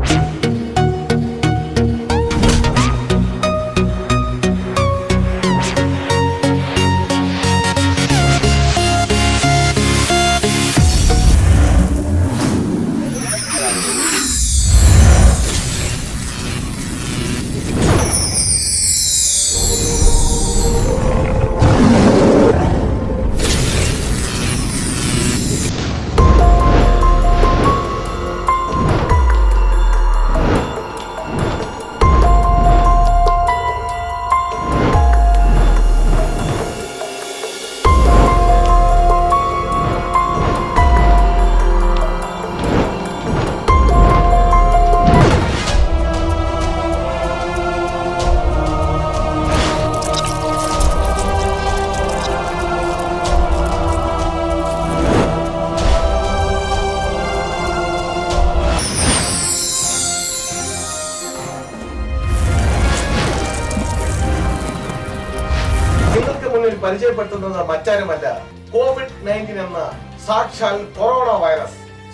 നിങ്ങൾക്ക്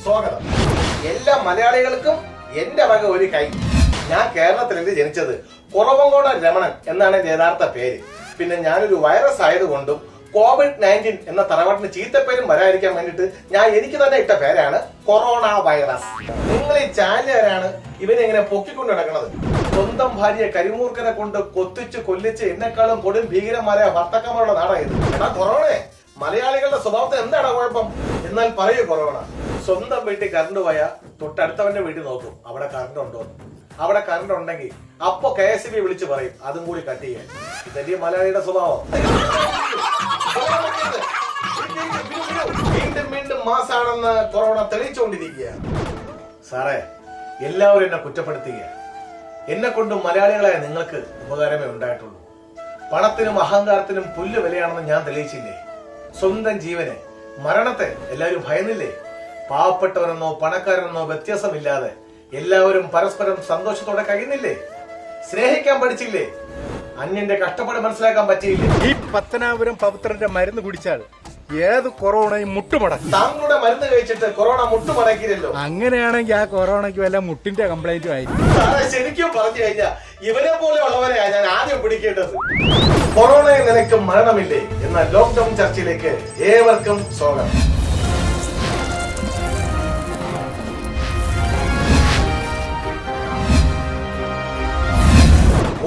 സ്വാഗതം. എല്ലാ മലയാളികൾക്കും എന്റെ വക ഒരു കൈ. ഞാൻ കേരളത്തിലല്ലേ ജനിച്ചത്? കുറവങ്കോട രമണൻ എന്നാണ് എന്റെ യഥാർത്ഥ പേര്. പിന്നെ ഞാനൊരു വൈറസ് ആയതുകൊണ്ടും കോവിഡ് നയന്റീൻ എന്ന തറവാട്ടിന് ചീത്തപ്പേരും വരാതിരിക്കാൻ വേണ്ടിട്ട് ഞാൻ എനിക്ക് തന്നെ ഇട്ട പേരാണ് കൊറോണ വൈറസ് നിങ്ങൾ ഈ ചാനലുകാരാണ് ഇവനെ ഇങ്ങനെ പൊക്കിക്കൊണ്ട് നടക്കുന്നത്. സ്വന്തം ഭാര്യയെ കരിമൂർക്കനെ കൊണ്ട് കൊത്തിച്ച് കൊല്ലിച്ച് എന്നെക്കാളും കൊടും ഭീകരന്മാരായ ഭർത്തക്കന്മാരുടെ നാടായത് കൊറോണയെ കൊറോണേ. മലയാളികളുടെ സ്വഭാവത്തിന് എന്താണ് കുഴപ്പം? എന്നാൽ പറയൂ കൊറോണ. സ്വന്തം വീട്ടിൽ കറണ്ട് പോയാൽ തൊട്ടടുത്തവന്റെ വീട്ടിൽ നോക്കും. അവിടെ കറണ്ട് ഉണ്ടോ? അവിടെ കറണ്ട് ഉണ്ടെങ്കിൽ അപ്പൊ കെ എസ് ബി വിളിച്ച് പറയും. അതും കൂടി കട്ട് ചെയ്യാൻ. ഇതല്ലേ മലയാളിയുടെ സ്വഭാവം. വീണ്ടും വീണ്ടും മാസാണെന്ന് കൊറോണ തെളിയിച്ചുകൊണ്ടിരിക്കുക സാറേ എല്ലാവരും എന്നെ കുറ്റപ്പെടുത്തുക എന്നെ കൊണ്ട് മലയാളികളായ നിങ്ങൾക്ക് ഉപകാരമേ ഉണ്ടായിട്ടുള്ളൂ. പണത്തിനും അഹങ്കാരത്തിനും പുല്ല് വിലയാണെന്ന് ഞാൻ തെളിയിച്ചില്ലേ? സ്വന്തം ജീവനെ മരണത്തെ എല്ലാവരും ഭയന്നില്ലേ? പാവപ്പെട്ടവനെന്നോ പണക്കാരനെന്നോ വ്യത്യാസമില്ലാതെ എല്ലാവരും പരസ്പരം സന്തോഷത്തോടെ കഴിയുന്നില്ലേ? സ്നേഹിക്കാൻ പഠിച്ചില്ലേ? അന്യന്റെ കഷ്ടപ്പാട് മനസ്സിലാക്കാൻ പറ്റിയില്ലേ? ഈ പത്തനാപുരം പവിത്രന്റെ മരുന്ന് കുടിച്ചാൽ ഏത് കൊറോണയും മുട്ടുമടക്കി. താങ്കളുടെ മരുന്ന് കഴിച്ചിട്ട് കൊറോണ മുട്ടുമടക്കിയില്ലല്ലോ അങ്ങനെയാണെങ്കിൽ ആ കൊറോണയ്ക്ക് വല്ല മുട്ടിന്റെ കംപ്ലൈന്റും ആയിരിക്കും. സാറേ ശരിക്കും പറഞ്ഞു കഴിഞ്ഞാൽ ഇവനെ പോലെ ഉള്ളവരെയാ ഞാൻ ആദ്യം പിടിക്കേണ്ടത്. കൊറോണയെ നിനക്ക് മരണമില്ലേ? എന്ന ലോക്ക്ഡൌൺ ചർച്ചയിലേക്ക് ഏവർക്കും സ്വാഗതം.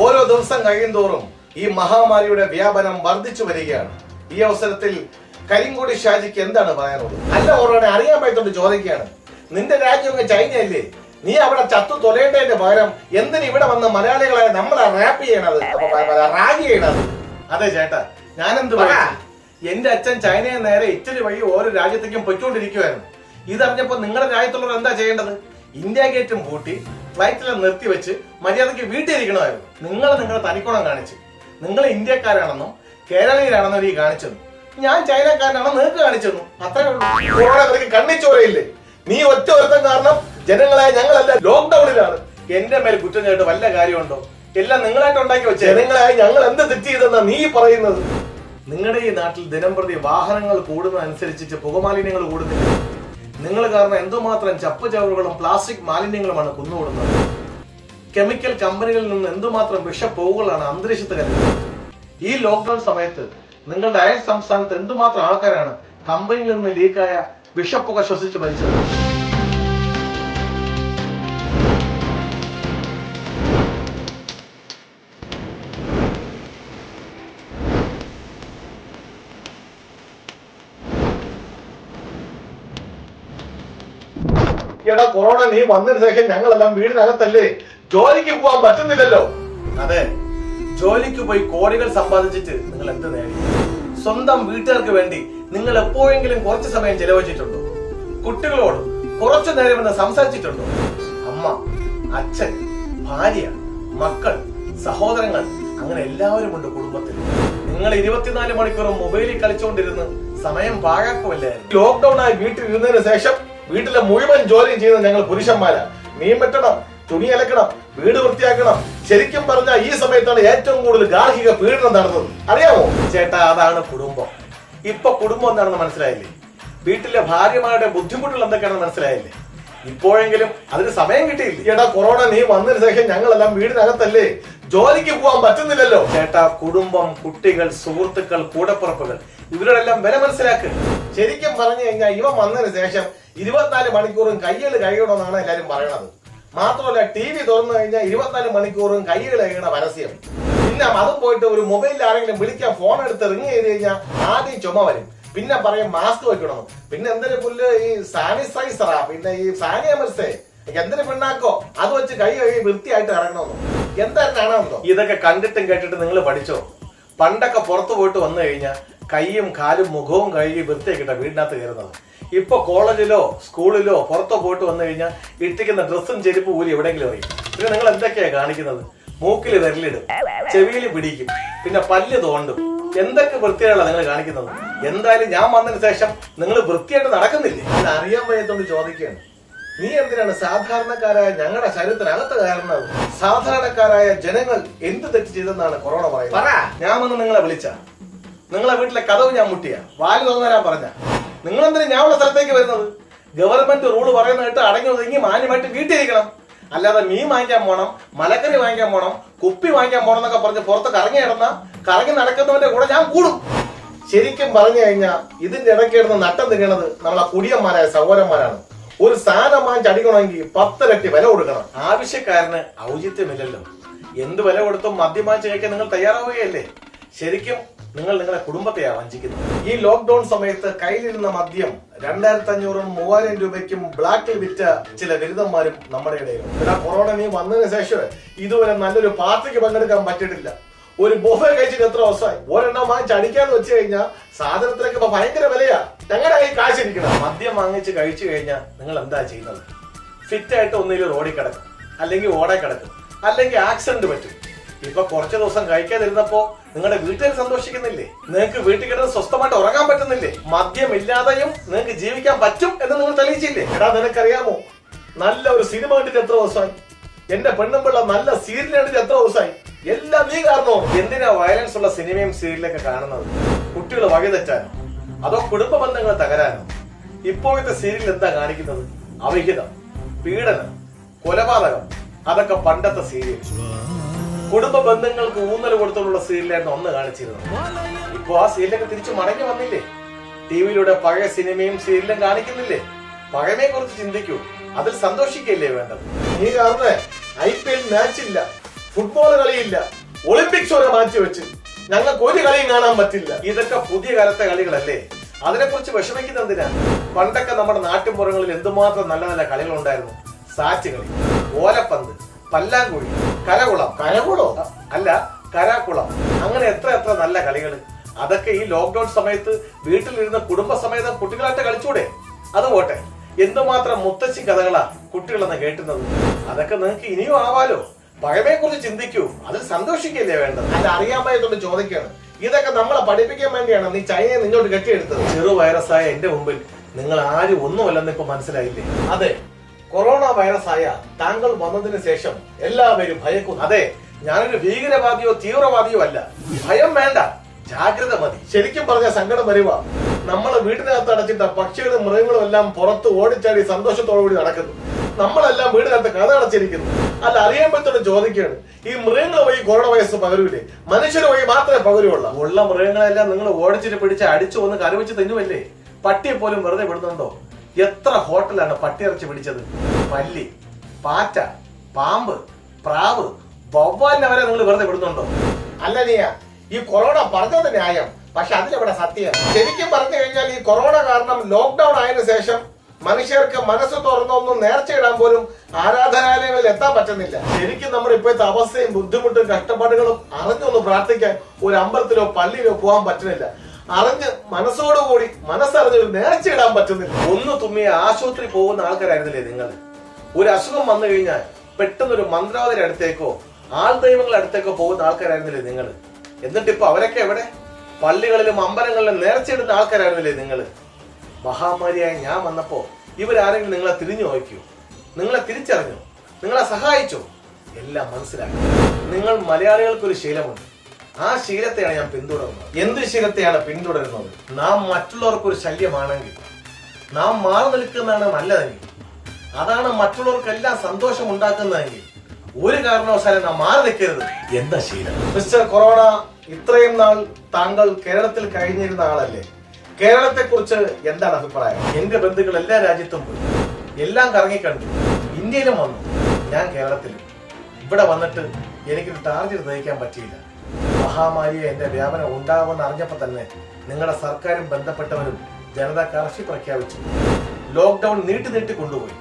ഓരോ ദിവസം കഴിയും തോറും ഈ മഹാമാരിയുടെ വ്യാപനം വർദ്ധിച്ചു വരികയാണ്. ഈ അവസരത്തിൽ കരിങ്കൊടി ഷാജിക്ക് എന്താണ് പറയാനുള്ളത്? അല്ല ഓരോടെ അറിയാൻ പറ്റുകൊണ്ട് ചോദിക്കുകയാണ് നിന്റെ രാജ്യമൊക്കെ ചൈനയല്ലേ? നീ അവിടെ ചത്തു തൊലയേണ്ടതിന്റെ പകരം എന്തിനു ഇവിടെ വന്ന് മലയാളികളെ നമ്മളെ റാപ്പ് ചെയ്യണത്? റാഗ് ചെയ്യണത്? അതെ ചേട്ടാ. ഞാനെന്ത് പറയാ? എന്റെ അച്ഛൻ ചൈനയെ നേരെ ഇറ്റലി വഴി ഓരോ രാജ്യത്തേക്കും പൊയ്ക്കൊണ്ടിരിക്കുവായിരുന്നു. ഇതറിഞ്ഞപ്പോ നിങ്ങളുടെ രാജ്യത്തുള്ളവർ എന്താ ചെയ്യേണ്ടത്? ഇന്ത്യ ഗേറ്റും പൂട്ടി ഫ്ലൈറ്റിലെ നിർത്തി വെച്ച് മര്യാദയ്ക്ക് വീട്ടിൽ ഇരിക്കണമായിരുന്നു. നിങ്ങൾ നിങ്ങളുടെ തനിക്കുണം കാണിച്ച്. നിങ്ങൾ ഇന്ത്യക്കാരാണെന്നും കേരളീയരാണെന്നും ഈ കാണിച്ചെന്നു ഞാൻ ചൈനക്കാരനാണ് നിങ്ങൾക്ക് കാണിച്ചെന്നു അത്രേ ഉള്ളൂ. കൊറോണ നിനക്ക് കണ്ണിച്ചോരയില്ലേ? നീ ഒറ്റ ഒരുത്തം കാരണം ജനങ്ങളെ ഞങ്ങളല്ല ലോക്ക്ഡൌണിലാണ് എന്റെ മേൽ കുറ്റം ചെയ്തിട്ട് വല്ല കാര്യമുണ്ടോ? എല്ലാം നിങ്ങളായിട്ട് ഉണ്ടാക്കി വെച്ച. ജനങ്ങളായി ഞങ്ങൾ എന്ത് തെറ്റ് ചെയ്തെന്നാ നീ പറയുന്നത്? നിങ്ങളുടെ ഈ നാട്ടിൽ ദിനം പ്രതി വാഹനങ്ങൾ കൂടുന്നതനുസരിച്ച് പുകമാലിന്യങ്ങൾ കൂടുന്നില്ല. നിങ്ങൾ കാരണം എന്തുമാത്രം ചപ്പ് ചവറുകളും പ്ലാസ്റ്റിക് മാലിന്യങ്ങളുമാണ് കുന്നുകൂടുന്നത്. കെമിക്കൽ കമ്പനികളിൽ നിന്ന് എന്തുമാത്രം വിഷപ്പോവുകളാണ് അന്തരീക്ഷത്ത് കരുതുന്നത് ഈ ലോക്ക്ഡൌൺ സമയത്ത് നിങ്ങളുടെ അയൽ സംസ്ഥാനത്ത് എന്തുമാത്രം ആൾക്കാരാണ്? കമ്പനിയിൽ നിന്ന് ലീക്കായ വിഷപ്പുക ശ്വസിച്ച് മരിച്ചത്. എടാ കൊറോണ നീ വന്നതിന് ശേഷം ഞങ്ങളെല്ലാം വീടിനകത്തല്ലേ? ജോലിക്ക് പോവാൻ പറ്റുന്നില്ലല്ലോ. അതെ. ജോലിക്ക് പോയി കോടികൾ സമ്പാദിച്ചിട്ട് നിങ്ങൾ എന്ത് നേടി? സ്വന്തം വീട്ടുകാർക്ക് വേണ്ടി നിങ്ങൾ എപ്പോഴെങ്കിലും കുറച്ച് സമയം ചെലവഴിച്ചിട്ടുണ്ടോ? കുട്ടികളോട് കുറച്ചു നേരം എന്ന് സംസാരിച്ചിട്ടുണ്ടോ? അമ്മ അച്ഛൻ ഭാര്യ മക്കൾ സഹോദരങ്ങൾ അങ്ങനെ എല്ലാവരും ഉണ്ട് കുടുംബത്തിൽ. നിങ്ങൾ ഇരുപത്തിനാല് മണിക്കൂറും മൊബൈലിൽ കളിച്ചുകൊണ്ടിരുന്ന് സമയം പാഴാക്കുമല്ലേ ലോക്ക്ഡൌൺ ആയി വീട്ടിൽ ഇരുന്നതിന് ശേഷം വീട്ടിലെ മുഴുവൻ ജോലിയും ചെയ്യുന്ന ഞങ്ങൾ പുരുഷന്മാരാ. നീ വെട്ടണം തുണി അലക്കണം വീട് വൃത്തിയാക്കണം. ശരിക്കും പറഞ്ഞാൽ ഈ സമയത്താണ് ഏറ്റവും കൂടുതൽ ഗാർഹിക പീഡനം നടന്നത്. അറിയാമോ? ചേട്ടാ അതാണ് കുടുംബം. ഇപ്പൊ കുടുംബം എന്താണെന്ന് മനസ്സിലായില്ലേ? വീട്ടിലെ ഭാര്യമാരുടെ ബുദ്ധിമുട്ടുകൾ എന്തൊക്കെയാണെന്ന് മനസ്സിലായില്ലേ? ഇപ്പോഴെങ്കിലും അതിന് സമയം കിട്ടിയില്ല? ചേട്ടാ കൊറോണ നീ വന്നതിന് ശേഷം ഞങ്ങളെല്ലാം വീടിനകത്തല്ലേ? ജോലിക്ക് പോകാൻ പറ്റുന്നില്ലല്ലോ. ചേട്ടാ കുടുംബം കുട്ടികൾ സുഹൃത്തുക്കൾ കൂടപ്പുറപ്പുകൾ ഇവരോടെല്ലാം വില മനസ്സിലാക്ക്. ശരിക്കും പറഞ്ഞു കഴിഞ്ഞാൽ ഇവ വന്നതിന് ശേഷം ഇരുപത്തിനാല് മണിക്കൂറും കയ്യിൽ കഴിയണമെന്നാണ് എല്ലാരും പറയണത്. മാത്രമല്ല ടി വി തുറന്നു കഴിഞ്ഞാൽ ഇരുപത്തിനാല് മണിക്കൂറും കയ്യിൽ കഴിയണ പരസ്യം. പിന്നെ അതും പോയിട്ട് ഒരു മൊബൈലിൽ ആരെങ്കിലും വിളിക്കാൻ ഫോൺ എടുത്ത് റിങ് ചെയ്ത് കഴിഞ്ഞാൽ ആദ്യം ചുമ വരും. പിന്നെ പറയും മാസ്ക് വെക്കണം പിന്നെ എന്തൊരു പുല്ല് ഈ സാനിറ്റൈസറാ പിന്നെ ഈ സാനിയമൽസേ എന്തിനു പിണ്ണാക്കോ? അത് വെച്ച് കൈ കഴുകി വൃത്തിയായിട്ട് ഇറങ്ങണമെന്നു എന്തായിരുന്നാണോ ഇതൊക്കെ കണ്ടിട്ടും കേട്ടിട്ട് നിങ്ങൾ പഠിച്ചോ? പണ്ടൊക്കെ പുറത്തു പോയിട്ട് വന്നു കഴിഞ്ഞാൽ കൈയും കാലും മുഖവും കഴുകി വൃത്തിയാക്കിട്ട വീടിനകത്ത് കയറുന്നത്. ഇപ്പൊ കോളേജിലോ സ്കൂളിലോ പുറത്തോ പോയിട്ട് വന്നു കഴിഞ്ഞാൽ ഇട്ടിക്കുന്ന ഡ്രസ്സും ചെരുപ്പും ഊരി എവിടെയെങ്കിലും അറിയും. പിന്നെ നിങ്ങൾ എന്തൊക്കെയാ കാണിക്കുന്നത്? മൂക്കിൽ വിരലിടും ചെവിയിൽ പിടിക്കും പിന്നെ പല്ല് തോണ്ടും. എന്തൊക്കെ വൃത്തിയാണ് നിങ്ങൾ കാണിക്കുന്നത്? എന്തായാലും ഞാൻ വന്നതിന് ശേഷം നിങ്ങൾ വൃത്തിയായിട്ട് നടക്കുന്നില്ലേ? ഇത് അറിയാൻ വയ്യത്തോണ്ട് ചോദിക്കുകയാണ്. നീ എന്തിനാണ് സാധാരണക്കാരായ ഞങ്ങളുടെ ശരീരത്തിനകത്ത് കയറുന്നത്? സാധാരണക്കാരായ ജനങ്ങൾ എന്ത് തെറ്റ് ചെയ്തെന്നാണ് കൊറോണ പറയുന്നത്? ഞാൻ വന്ന് നിങ്ങളെ വിളിച്ച. നിങ്ങളെ വീട്ടിലെ കഥവ് ഞാൻ മുട്ടിയ. വാൽ തോന്നാൻ പറഞ്ഞ. നിങ്ങൾ എന്തിനാ ഞാൻ സ്ഥലത്തേക്ക് വരുന്നത്? ഗവൺമെന്റ് റൂൾ പറയുന്ന കേട്ട് അടങ്ങി ഒതുങ്ങി മാന്യമായിട്ട് വീട്ടിലിരിക്കണം. അല്ലാതെ മീൻ വാങ്ങിക്കാൻ പോണം മലക്കറി വാങ്ങിക്കാൻ പോണം കുപ്പി വാങ്ങിക്കാൻ പോണം എന്നൊക്കെ പറഞ്ഞ് പുറത്ത് കറങ്ങി നടന്ന കറങ്ങി നടക്കുന്നവന്റെ കൂടെ ഞാൻ കൂടും. ശരിക്കും പറഞ്ഞു കഴിഞ്ഞാൽ ഇതിന്റെ ഇടയ്ക്ക് കിടന്ന് നട്ടം തിരിയണത് നമ്മളെ കുടിയന്മാരായ സഹോദരന്മാരാണ്. ഒരു സാധനം വാങ്ങിച്ചടിക്കണമെങ്കിൽ പത്തിരട്ടി വില കൊടുക്കണം. ആവശ്യക്കാരന് ഔചിത്യമില്ലല്ലോ എന്ത് വില കൊടുത്തും മദ്യമാച്ച് കഴിക്കാൻ നിങ്ങൾ തയ്യാറാവുകയല്ലേ? ശരിക്കും നിങ്ങൾ നിങ്ങളുടെ കുടുംബത്തെയാ വഞ്ചിക്കുന്നത്. ഈ ലോക്ക്ഡൌൺ സമയത്ത് കയ്യിലിരുന്ന മദ്യം രണ്ടായിരത്തി അഞ്ഞൂറും മൂവായിരം രൂപയ്ക്കും ബ്ലാക്കിൽ വിറ്റ ചില ബിരുദന്മാരും നമ്മുടെ ഇടയിൽ പിന്നെ കൊറോണ നീ വന്നതിന് ശേഷം ഇതുവരെ നല്ലൊരു പാർട്ടിക്ക് പങ്കെടുക്കാൻ പറ്റിയിട്ടില്ല. ഒരു ബോഫ കഴിച്ചിട്ട് എത്ര ദിവസമായി? ഒരെണ്ണം വാങ്ങിച്ച് അടിക്കാന്ന് വെച്ച് കഴിഞ്ഞാൽ സാധനത്തിനൊക്കെ ഇപ്പൊ ഭയങ്കര വിലയാ. ഞങ്ങളുടെ കയ്യിൽ കാശിരിക്കണം? മദ്യം വാങ്ങിച്ച് കഴിച്ചു കഴിഞ്ഞാൽ നിങ്ങൾ എന്താ ചെയ്യുന്നത്? ഫിറ്റ് ആയിട്ട് ഒന്നിലും റോഡിൽ കിടക്കും. അല്ലെങ്കിൽ ഓടെ കിടക്കും. അല്ലെങ്കിൽ ആക്സിഡന്റ് പറ്റും. ഇപ്പൊ കുറച്ച് ദിവസം കഴിക്കാതിരുന്നപ്പോ നിങ്ങളുടെ വീട്ടുകാർ സന്തോഷിക്കുന്നില്ലേ? നിങ്ങൾക്ക് വീട്ടിൽ കിടന്ന് സ്വസ്ഥമായിട്ട് ഉറങ്ങാൻ പറ്റുന്നില്ലേ? മദ്യം ഇല്ലാതെയും നിങ്ങൾക്ക് ജീവിക്കാൻ പറ്റും എന്ന് നിങ്ങൾ തെളിയിച്ചില്ലേ? എടാ നിനക്കറിയാമോ? നല്ല ഒരു സിനിമ കണ്ടിട്ട് എത്ര ദിവസമായി? എന്റെ പെണ്ണും പിള്ള നല്ല സീരിയൽ കണ്ടിട്ട് എത്ര ദിവസമായി? എല്ലാം നീ കാരണോ? എന്തിനാ വയലൻസ് ഉള്ള സിനിമയും സീരിയലൊക്കെ കാണുന്നത്? കുട്ടികൾ വകതെറ്റാനോ അതോ കുടുംബ ബന്ധങ്ങൾ തകരാനോ? ഇപ്പോഴത്തെ സീരിയൽ എന്താ കാണിക്കുന്നത്? അവിഹിതം പീഡനം കൊലപാതകം അതൊക്കെ പണ്ടത്തെ സീരിയൽ കുടുംബ ബന്ധങ്ങൾക്ക് ഊന്നൽ കൊടുത്തുള്ള സീരിയലായിരുന്നു ഒന്ന് കാണിച്ചിരുന്നത് ഇപ്പൊ ആ സീരിയലൊക്കെ തിരിച്ചു മടങ്ങി വന്നില്ലേ? ടിവിയിലൂടെ പഴയ സിനിമയും സീരിയലും കാണിക്കുന്നില്ലേ? പഴമയെ കുറിച്ച് ചിന്തിക്കൂ. അതിൽ സന്തോഷിക്കല്ലേ വേണ്ടത്? നീ കാരണം ഐ പി എൽ മാച്ച് ഇല്ല. ഫുട്ബോൾ കളിയില്ല. ഒളിമ്പിക്സ് വരെ മാറ്റി വെച്ച്. ഞങ്ങൾക്ക് ഒരു കളിയും കാണാൻ പറ്റില്ല. ഇതൊക്കെ പുതിയ കാലത്തെ കളികളല്ലേ? അതിനെക്കുറിച്ച് വിഷമിക്കുന്ന എന്തിനാ? പണ്ടൊക്കെ നമ്മുടെ നാട്ടിൻപുറങ്ങളിൽ എന്തുമാത്രം നല്ല നല്ല കളികളുണ്ടായിരുന്നു? സാറ്റ് കളി ഓലപ്പന്ത് പല്ലാങ്കുഴി കരകുളം. കലകുളോ അല്ല കരാക്കുളം അങ്ങനെ എത്ര എത്ര നല്ല കളികൾ അതൊക്കെ ഈ ലോക്ക്ഡൌൺ സമയത്ത് വീട്ടിലിരുന്ന കുടുംബസമേതം കുട്ടികളായിട്ട് കളിച്ചൂടെ? അത് പോട്ടെ. എന്തുമാത്രം മുത്തശ്ശി കഥകളാ കുട്ടികളെന്ന് കേട്ടുന്നത്? അതൊക്കെ നിങ്ങൾക്ക് ഇനിയും ആവാലോ? പഴമയെ കുറിച്ച് ചിന്തിക്കൂ. അതിൽ സന്തോഷിക്കല്ലേ വേണ്ടത്? അല്ല അറിയാൻ പറ്റുന്നുണ്ട് ചോദിക്കാണ് ഇതൊക്കെ നമ്മളെ പഠിപ്പിക്കാൻ വേണ്ടിയാണ് നീ ചൈനയെ നിന്നോട് കെട്ടിയെടുത്തത്. ചെറു വൈറസായ എന്റെ മുമ്പിൽ നിങ്ങൾ ആരും ഒന്നുമല്ലെന്ന് ഇപ്പൊ മനസ്സിലായില്ലേ? അതെ. കൊറോണ വൈറസ് ആയ താങ്കൾ വന്നതിന് ശേഷം എല്ലാവരും ഭയക്കുന്നു. അതെ ഞാനൊരു ഭീകരവാദിയോ തീവ്രവാദിയോ അല്ല. ഭയം വേണ്ട ജാഗ്രത മതി. ശരിക്കും പറഞ്ഞ സങ്കടം വരുക നമ്മളെ വീടിനകത്ത് അടച്ചിട്ട പക്ഷികളും മൃഗങ്ങളും എല്ലാം പുറത്ത് ഓടിച്ചാടി സന്തോഷത്തോടു കൂടി നടക്കുന്നു. നമ്മളെല്ലാം വീടിനകത്ത് കഥ അടച്ചിരിക്കുന്നു. അല്ല അറിയുമ്പോഴത്തോട് ചോദിക്കുകയാണ്. ഈ മൃഗങ്ങൾ വഴി കൊറോണ വൈറസ് പകരൂലേ? മനുഷ്യർ വഴി മാത്രമേ പകരുള്ളൂ. ഉള്ള മൃഗങ്ങളെല്ലാം നിങ്ങൾ ഓടിച്ചിട്ട് പിടിച്ച് അടിച്ചു ഒന്ന് കറിവെച്ച് തിന്നുമല്ലേ പട്ടിയെ പോലും വെറുതെ വിടുന്നുണ്ടോ? എത്ര ഹോട്ടലാണ് പട്ടിയിറച്ചി പിടിച്ചത്? പല്ലി പാറ്റ പാമ്പ് പ്രാവ് വവ്വാലിനെ വരെ നിങ്ങൾ വെറുതെ വിടുന്നുണ്ടോ? അല്ല നീയ ഈ കൊറോണ പറഞ്ഞത് ന്യായം പക്ഷെ അതിലെവിടെ സത്യം. ശരിക്കും പറഞ്ഞു കഴിഞ്ഞാൽ ഈ കൊറോണ കാരണം ലോക്ക്ഡൌൺ ആയതിനു ശേഷം മനുഷ്യർക്ക് മനസ്സ് തുറന്നൊന്നും നേർച്ചയിടാൻ പോലും ആരാധനാലയങ്ങളിൽ എത്താൻ പറ്റുന്നില്ല. ശരിക്കും നമ്മുടെ ഇപ്പോഴത്തെ അവസ്ഥയും ബുദ്ധിമുട്ടും കഷ്ടപ്പാടുകളും അറിഞ്ഞൊന്ന് പ്രാർത്ഥിക്കാൻ ഒരു അമ്പലത്തിലോ പള്ളിയിലോ പോകാൻ പറ്റുന്നില്ല. അറിഞ്ഞ് മനസ്സോടുകൂടി മനസ്സറിഞ്ഞ് ഒരു നേർച്ചയിടാൻ പറ്റുന്നില്ല. ഒന്ന് തുമ്മിയ ആശുപത്രി പോകുന്ന ആൾക്കാരായിരുന്നില്ലേ നിങ്ങൾ ഒരു അസുഖം വന്നു കഴിഞ്ഞാൽ പെട്ടെന്ന് ഒരു മന്ത്രവാദിയുടെ അടുത്തേക്കോ ആൾ ദൈവങ്ങളുടെ അടുത്തേക്കോ പോകുന്ന ആൾക്കാരായിരുന്നില്ലേ നിങ്ങൾ എന്നിട്ട് ഇപ്പൊ അവരൊക്കെ എവിടെ? പള്ളികളിലും അമ്പലങ്ങളിലും നേർച്ചയിടുന്ന ആൾക്കാരായിരുന്നില്ലേ നിങ്ങൾ മഹാമാരിയായി ഞാൻ വന്നപ്പോ ഇവരാരെങ്കിലും നിങ്ങളെ തിരിഞ്ഞു നോക്കിയോ? നിങ്ങളെ തിരിച്ചറിഞ്ഞോ? നിങ്ങളെ സഹായിച്ചോ? എല്ലാം മനസ്സിലാക്കി. നിങ്ങൾ മലയാളികൾക്കൊരു ശീലമുണ്ട്. ആ ശീലത്തെയാണ് ഞാൻ പിന്തുടരുന്നത് എന്ത് ശീലത്തെയാണ് പിന്തുടരുന്നത്? നാം മറ്റുള്ളവർക്ക് ഒരു ശല്യമാണെങ്കിൽ നാം മാറി നിൽക്കുന്നതാണ് നല്ലതെങ്കിൽ അതാണ് മറ്റുള്ളവർക്കെല്ലാം സന്തോഷം ഉണ്ടാക്കുന്നതെങ്കിൽ ഒരു കാരണവശാലും നാം മാറി നിൽക്കരുത്. എന്താ ശീലം? മിസ്റ്റർ കൊറോണ ഇത്രയും നാൾ താങ്കൾ കേരളത്തിൽ കഴിഞ്ഞിരുന്ന ആളല്ലേ? കേരളത്തെ കുറിച്ച് എന്താണ് അഭിപ്രായം? എന്റെ ബന്ധുക്കൾ എല്ലാ രാജ്യത്തും പോയി. എല്ലാം കറങ്ങിക്കണ്ടു. ഇന്ത്യയിലും വന്നു. ഞാൻ കേരളത്തിലും. ഇവിടെ വന്നിട്ട് എനിക്കൊരു ടാർജറ്റ് നയിക്കാൻ പറ്റിയില്ല. മഹാമാരിയെ എന്റെ വ്യാപനം ഉണ്ടാകുമെന്ന് അറിഞ്ഞപ്പോൾ തന്നെ നിങ്ങളുടെ സർക്കാരും ബന്ധപ്പെട്ടവരും ജനത കർഫ്യൂ പ്രഖ്യാപിച്ചു. ലോക്ക്ഡൌൺ നീട്ടി നീട്ടി കൊണ്ടുപോയി.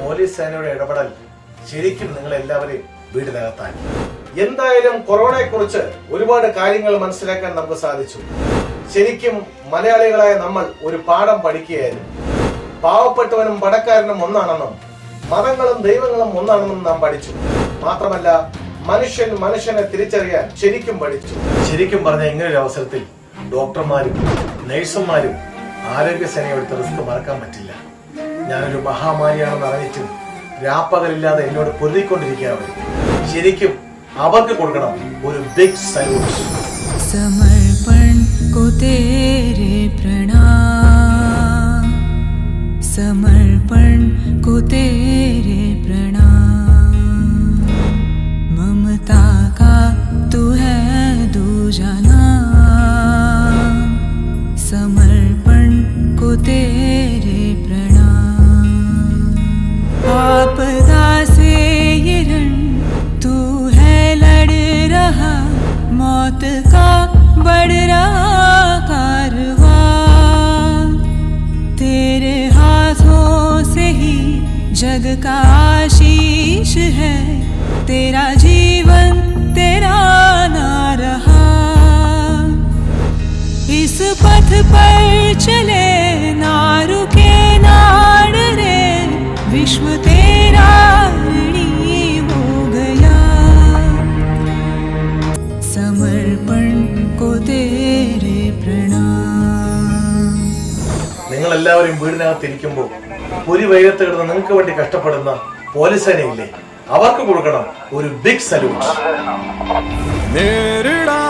പോലീസ് സേനയുടെ ഇടപെടൽ ശരിക്കും നിങ്ങൾ എല്ലാവരെയും വീടിനകത്താക്കി. എന്തായാലും കൊറോണയെ കുറിച്ച് ഒരുപാട് കാര്യങ്ങൾ മനസ്സിലാക്കാൻ നമുക്ക് സാധിച്ചു. ശരിക്കും മലയാളികളായ നമ്മൾ ഒരു പാഠം പഠിക്കുകയായിരുന്നു. പാവപ്പെട്ടവനും പടക്കാരനും ഒന്നാണെന്നും മതങ്ങളും ദൈവങ്ങളും ഒന്നാണെന്നും നാം പഠിച്ചു. മാത്രമല്ല മനുഷ്യൻ മനുഷ്യനെ തിരിച്ചറിയാൻ ശരിക്കും പഠിച്ചു ശരിക്കും പറഞ്ഞ ഇങ്ങനൊരു അവസരത്തിൽ ഡോക്ടർമാരും നഴ്സുമാരും ആരോഗ്യസേനയെടുത്ത റിസ്ക് മറക്കാൻ പറ്റില്ല. ഞാനൊരു മഹാമാരിയാണെന്ന് അറിയിച്ചും രാപ്പകലില്ലാതെ എന്നോട് പൊരുതിക്കൊണ്ടിരിക്കുക ശരിക്കും അവർക്ക് കൊടുക്കണം ഒരു ബിഗ് സല്യൂട്ട് സമർപ്പൺ കുതേരെ പ്രണാം. സമർപ്പൺ പ്രണാം. दूजाना समर्पण को तेरे प्रणाम। आपदा से ये रण, तू है लड़ रहा। मौत का बढ़ रहा तेरे हाथों से ही जग का आशीष है। तेरा जीवन पथ पर चले ना रुके नाड़ रे विश्व तेरा ऋणी हो गया समर्पण को तेरे प्रणाम നിങ്ങൾ എല്ലാവരും വീടിനകത്ത് ഇരിക്കുമ്പോൾ ഒരു വെയിലത്ത് കിടന്ന് നിങ്ങൾക്ക് വേണ്ടി കഷ്ടപ്പെടുന്ന പോലീസ് സേനയില്ലേ അവർക്ക് കൊടുക്കണം ഒരു ബിഗ് സല്യൂട്ട് നേരിടാം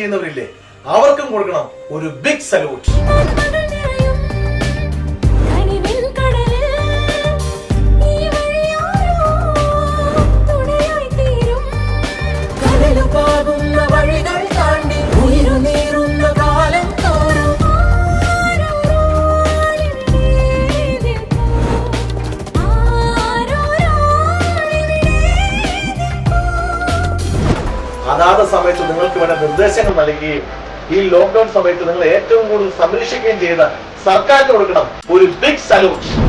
ചെയ്യുന്നവരില്ലേ? അവർക്കും കൊടുക്കണം ഒരു ബിഗ് സല്യൂട്ട് നിർദ്ദേശങ്ങൾ നൽകുകയും ഈ ലോക്ക്ഡൌൺ സമയത്ത് നിങ്ങൾ ഏറ്റവും കൂടുതൽ സംരക്ഷിക്കുകയും ചെയ്ത സർക്കാരിന് കൊടുക്കണം. ഒരു ബിഗ് സല്യൂട്ട്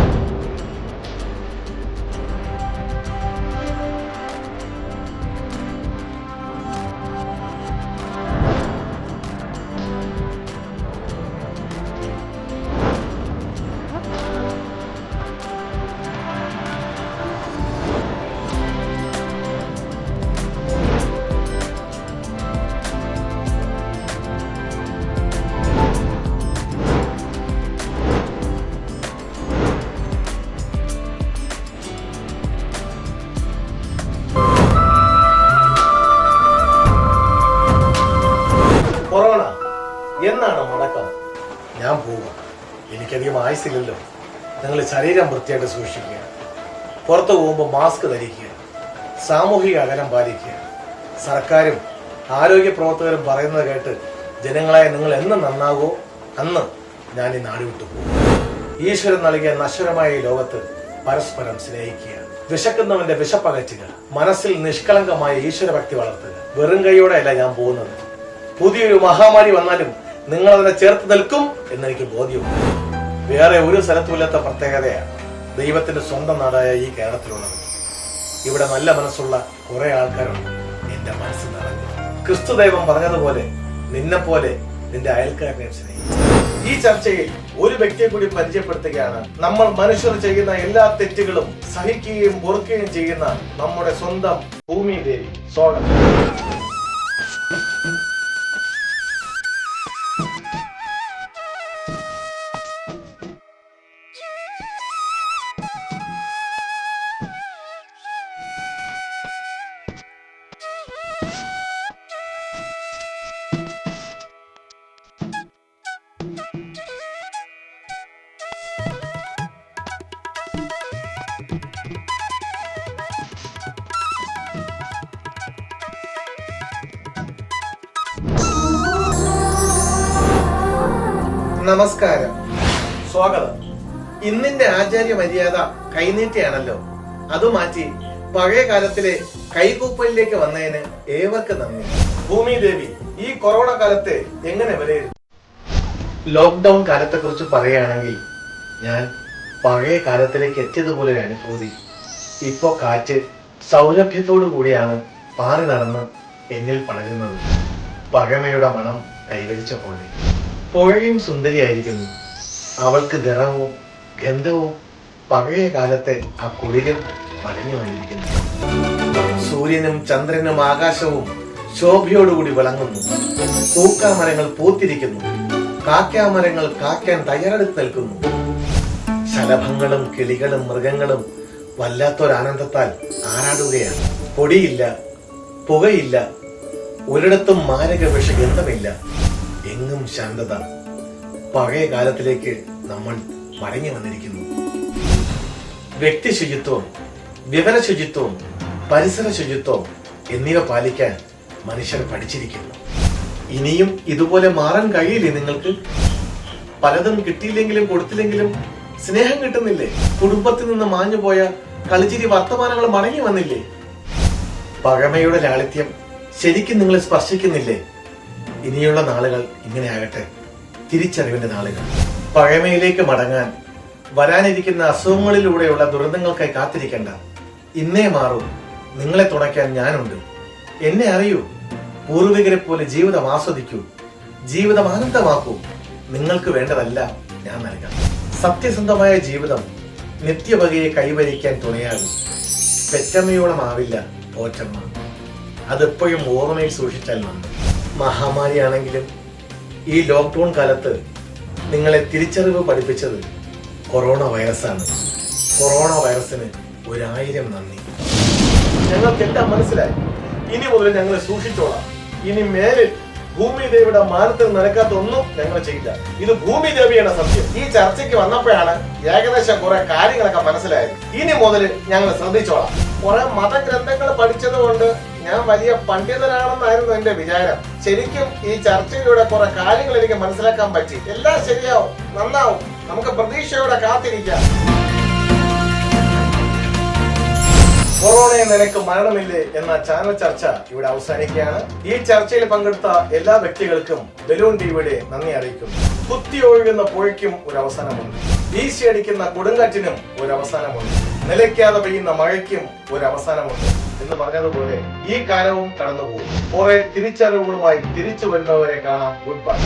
ശരീരം വൃത്തിയായിട്ട് സൂക്ഷിക്കുക. പുറത്തു പോകുമ്പോൾ മാസ്ക് ധരിക്കുക. സാമൂഹിക അകലം പാലിക്കുക. സർക്കാരും ആരോഗ്യ പ്രവർത്തകരും പറയുന്നത് കേട്ട് ജനങ്ങളായ നിങ്ങൾ എന്ന് നന്നാകോ? അന്ന് ഞാൻ ഈ നാട് വിട്ടു പോകും. ഈശ്വരൻ നൽകിയ നശ്വരമായ ഈ ലോകത്ത് പരസ്പരം സ്നേഹിക്കുക. വിശക്കുന്നവന്റെ വിശപ്പകറ്റുക. മനസ്സിൽ നിഷ്കളങ്കമായ ഈശ്വര ഭക്തി വളർത്തുക. വെറും കൈയോടെയല്ല ഞാൻ പോകുന്നത്. പുതിയൊരു മഹാമാരി വന്നാലും നിങ്ങൾ അതിനെ ചേർത്ത് നിൽക്കും എന്നെനിക്ക് ബോധ്യമുണ്ട്. വേറെ ഒരു സ്ഥലത്തുമില്ലാത്ത പ്രത്യേകതയാണ് ദൈവത്തിന്റെ സ്വന്തം നാടായ ഈ കേരളത്തിലുള്ളത്. ഇവിടെ നല്ല മനസ്സുള്ള കുറെ ആൾക്കാരുണ്ട്. എന്റെ മനസ്സ് നിറഞ്ഞു. ക്രിസ്തു ദൈവം പറഞ്ഞതുപോലെ നിന്നെ പോലെ നിന്റെ അയൽക്കാരനെ സ്നേഹിക്കും ഈ ചർച്ചയിൽ ഒരു വ്യക്തിയെ കൂടി പരിചയപ്പെടുത്തുകയാണ്. നമ്മൾ മനുഷ്യർ ചെയ്യുന്ന എല്ലാ തെറ്റുകളും സഹിക്കുകയും പൊറുക്കുകയും ചെയ്യുന്ന നമ്മുടെ സ്വന്തം ഭൂമി ദേവി. സ്വാഗതം. നമസ്കാരം. സ്വാഗതം. ഇന്നിന്റെ ആചാര്യ മര്യാദ കൈനീട്ടിയാണല്ലോ. അത് മാറ്റി പഴയ കാലത്തിലെ കൈകൂപ്പലിലേക്ക് വന്നതിന് ഏവർക്ക് നന്ദി. ഭൂമി ദേവി ഈ കൊറോണ കാലത്തെ എങ്ങനെ വിലയിരുത്തും? ലോക്ക്ഡൌൺ കാലത്തെ കുറിച്ച് പറയുകയാണെങ്കിൽ ഞാൻ പഴയ കാലത്തിലേക്ക് എത്തിയതുപോലെ ഒരു അനുഭൂതി. ഇപ്പോ കാറ്റ് സൗരഭ്യത്തോടു കൂടിയാണ് പാറി നടന്ന് എന്നിൽ പടരുന്നത്. പഴമയുടെ മണം കൈവരിച്ച പോലെ. പുഴയും സുന്ദരിയായിരിക്കുന്നു. അവൾക്ക് നിറവും ഗന്ധവും പഴയ കാലത്തെ ആ കുളികൾ മടങ്ങി വന്നിരിക്കുന്നു. സൂര്യനും ചന്ദ്രനും ആകാശവും ശോഭയോടുകൂടി വിളങ്ങുന്നു. പൂക്കാമരങ്ങൾ പൂത്തിരിക്കുന്നു. കാക്കാമരങ്ങൾ കാക്കാൻ തയ്യാറെടുത്ത് നിൽക്കുന്നു. ശലഭങ്ങളും കിളികളും മൃഗങ്ങളും വല്ലാത്തൊരാനന്ദത്താൽ ആരാടുകയാണ്? പൊടിയില്ല പുകയില്ല ഒരിടത്തും മാരക വിഷഗന്ധമില്ല എങ്ങും ശാന്തത. പഴയ കാലത്തിലേക്ക് നമ്മൾ മടങ്ങി വന്നിരിക്കുന്നു. വ്യക്തി ശുചിത്വം വിവര ശുചിത്വം പരിസര ശുചിത്വം എന്നിവ പാലിക്കാൻ മനുഷ്യർ പഠിച്ചിരിക്കുന്നു. ഇനിയും ഇതുപോലെ മാറാൻ കഴിയില്ലേ നിങ്ങൾക്ക്? പലതും കിട്ടിയില്ലെങ്കിലും കൊടുത്തില്ലെങ്കിലും സ്നേഹം കിട്ടുന്നില്ലേ? കുടുംബത്തിൽ നിന്ന് മാഞ്ഞുപോയ കളിച്ചിരി വർത്തമാനങ്ങൾ മടങ്ങി വന്നില്ലേ? പഴമയുടെ ലാളിത്യം ശരിക്കും നിങ്ങളെ സ്പർശിക്കുന്നില്ലേ? ഇനിയുള്ള നാളുകൾ ഇങ്ങനെയാകട്ടെ. തിരിച്ചറിവിന്റെ നാളുകൾ. പഴമയിലേക്ക് മടങ്ങാൻ വരാനിരിക്കുന്ന അസുഖങ്ങളിലൂടെയുള്ള ദുരന്തങ്ങൾക്കായി കാത്തിരിക്കേണ്ട. ഇന്നേ മാറും. നിങ്ങളെ തുണയ്ക്കാൻ ഞാനുണ്ട്. എന്നെ അറിയൂ. പൂർവികരെ പോലെ ജീവിതം ആസ്വദിക്കൂ. ജീവിതം ആനന്ദമാക്കൂ. നിങ്ങൾക്ക് വേണ്ടതല്ല ഞാൻ നൽകാം. സത്യസന്ധമായ ജീവിതം നിത്യവകയെ കൈവരിക്കാൻ തുണയാകും. പെറ്റമ്മയോളം ആവില്ല പോറ്റമ്മ. അതെപ്പോഴും ഓർമ്മയിൽ സൂക്ഷിച്ചാൽ നന്ന് മഹാമാരിയാണെങ്കിലും ഈ ലോക്ക്ഡൗൺ കാലത്ത് നിങ്ങളെ തിരിച്ചറിവ് പഠിപ്പിച്ചത് കൊറോണ വൈറസാണ് കൊറോണ വൈറസിന് ഒരായിരം നന്ദി. എന്താ മനസ്സിലായി? ഇനി മുതൽ ഞങ്ങൾ സൂക്ഷിച്ചോളാം. ഇനി മേലിൽ ഭൂമി ദേവിയുടെ മാനത്തിൽ നടക്കാത്ത ഒന്നും ഞങ്ങൾ ചെയ്യില്ല. ഇത് ഭൂമി സത്യം. ഈ ചർച്ചയ്ക്ക് വന്നപ്പോഴാണ് ഏകദേശം കുറെ കാര്യങ്ങളൊക്കെ മനസ്സിലായത്. ഇനി മുതൽ ഞങ്ങൾ ശ്രദ്ധിച്ചോളാം. കുറെ മതഗ്രന്ഥങ്ങൾ പഠിച്ചത് കൊണ്ട് ഞാൻ വലിയ പണ്ഡിതനാണെന്നായിരുന്നു എന്റെ വിചാരം. ശരിക്കും ഈ ചർച്ചയിലൂടെ കുറെ കാര്യങ്ങൾ എനിക്ക് മനസ്സിലാക്കാൻ പറ്റി. എല്ലാം ശരിയാവും നന്നാവും. നമുക്ക് പ്രതീക്ഷയോടെ കാത്തിരിക്കാം. കൊറോണയെ നിനക്ക് മരണമില്ലേ എന്ന ചാനൽ ചർച്ച ഇവിടെ അവസാനിക്കുകയാണ്. ഈ ചർച്ചയിൽ പങ്കെടുത്ത എല്ലാ വ്യക്തികൾക്കും ബലൂൺ ടിവിയുടെ നന്ദി അറിയിക്കുന്നു. കുത്തി ഒഴുകുന്ന പുഴയ്ക്കും ഒരു അവസാനമുണ്ട്. വീശിയടിക്കുന്ന കൊടുങ്കാറ്റിനും ഒരു അവസാനമുണ്ട്. നിലയ്ക്കാതെ പെയ്യുന്ന മഴയ്ക്കും ഒരു അവസാനമുണ്ട്. എന്ന് പറഞ്ഞതുപോലെ ഈ കാലവും കടന്നുപോകും. കുറെ തിരിച്ചറിവുകളുമായി തിരിച്ചു വരുന്നവരെ കാണാം. Good bye